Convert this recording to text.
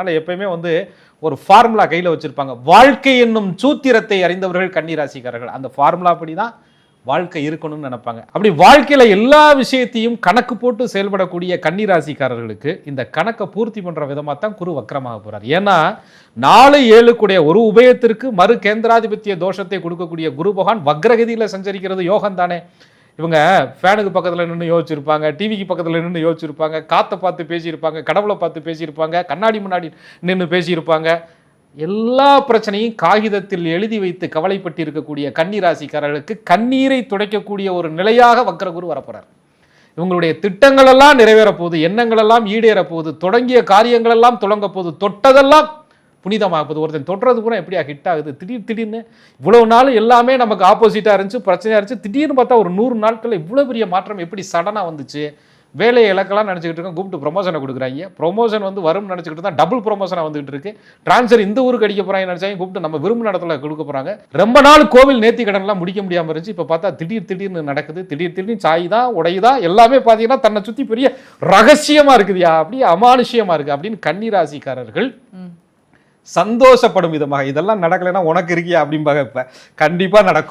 அதனால எப்பயுமே வந்து ஒரு ஃபார்முலா கையில் வச்சிருப்பாங்க. வாழ்க்கை என்னும் சூத்திரத்தை அறிந்தவர்கள் கன்னிராசிக்காரர்கள். அந்த ஃபார்முலா படி தான் வாழ்க்கை இருக்கணும்னு நினைப்பாங்க. அப்படி வாழ்க்கையில் எல்லா விஷயத்தையும் கணக்கு போட்டு செயல்படக்கூடிய கன்னிராசிக்காரர்களுக்கு இந்த கணக்கை பூர்த்தி பண்ணுற விதமாக தான் குரு வக்கரமாக போகிறார் ஏன்னா நாலு ஏழு கூடிய ஒரு உபயத்திற்கு மறு கேந்திராதிபத்திய தோஷத்தை கொடுக்கக்கூடிய குரு பகவான் வக்ரகதியில் சஞ்சரிக்கிறது யோகம் தானே இவங்க ஃபேனுக்கு பக்கத்தில் நின்று யோசிச்சிருப்பாங்க டிவிக்கு பக்கத்தில் நின்று யோசிச்சிருப்பாங்க காற்றை பார்த்து பேசியிருப்பாங்க கடவுளை பார்த்து பேசியிருப்பாங்க கண்ணாடி முன்னாடி நின்று பேசியிருப்பாங்க. எல்லா பிரச்சனையும் காகிதத்தில் எழுதி வைத்து கவலைப்பட்டு இருக்கக்கூடிய கன்னிராசிக்காரர்களுக்கு கண்ணீரை துடைக்கக்கூடிய ஒரு நிலையாக வக்கரகுரு வரப்போறார். இவங்களுடைய திட்டங்களெல்லாம் நிறைவேற போகுது எண்ணங்களெல்லாம் ஈடேற போகுது தொடங்கிய காரியங்களெல்லாம் தொடங்க போகுது தொட்டதெல்லாம் புனிதமாக ஒருத்தன் தொடுறது கூட எப்படியா ஹிட் ஆகுது? திடீர் திடீர்னு இவ்வளோ நாள் எல்லாமே நமக்கு ஆப்போசிட்டாக இருந்துச்சு பிரச்சனையாக இருந்துச்சு. திடீர்னு பார்த்தா ஒரு நூறு நாட்களில் இவ்வளோ பெரிய மாற்றம் எப்படி சடனாக வந்துச்சு? வேலையை இலக்கெல்லாம் நினச்சிக்கிட்டு இருக்கோம். கூப்பிட்டு ப்ரொமோஷனை கொடுக்குறாங்க. ப்ரொமோஷன் வந்து வரும்னு நினச்சிக்கிட்டு தான் டபுள் ப்ரொமோஷனாக வந்துகிட்டு இருக்கு. ட்ரான்ஸ்ஃபர் இந்த ஊருக்கு அடிக்க போகிறாங்க நினச்சாங்க. கூப்பிட்டு நம்ம விரும்பின இடத்துல கொடுக்க போகிறாங்க ரொம்ப நாள் கோவில் நேர்த்தி கடன்லாம் முடிக்க முடியாமல் இருந்துச்சு. இப்போ பார்த்தா திடீர் திடீர்னு நடக்குது. திடீர் திடீர்னு சாயுதா உடையுதா எல்லாமே பார்த்தீங்கன்னா தன்னை சுற்றி பெரிய ரகசியமாக இருக்குதுயா? அப்படியே அமானுஷியமாக இருக்குது அப்படின்னு கன்னிராசிக்காரர்கள் சந்தோஷப்படும் விதமாக இதெல்லாம் நடக்கலைன்னா உனக்கு இருக்கியா அப்படிம்பாங்க இப்போ கண்டிப்பாக நடக்கும்.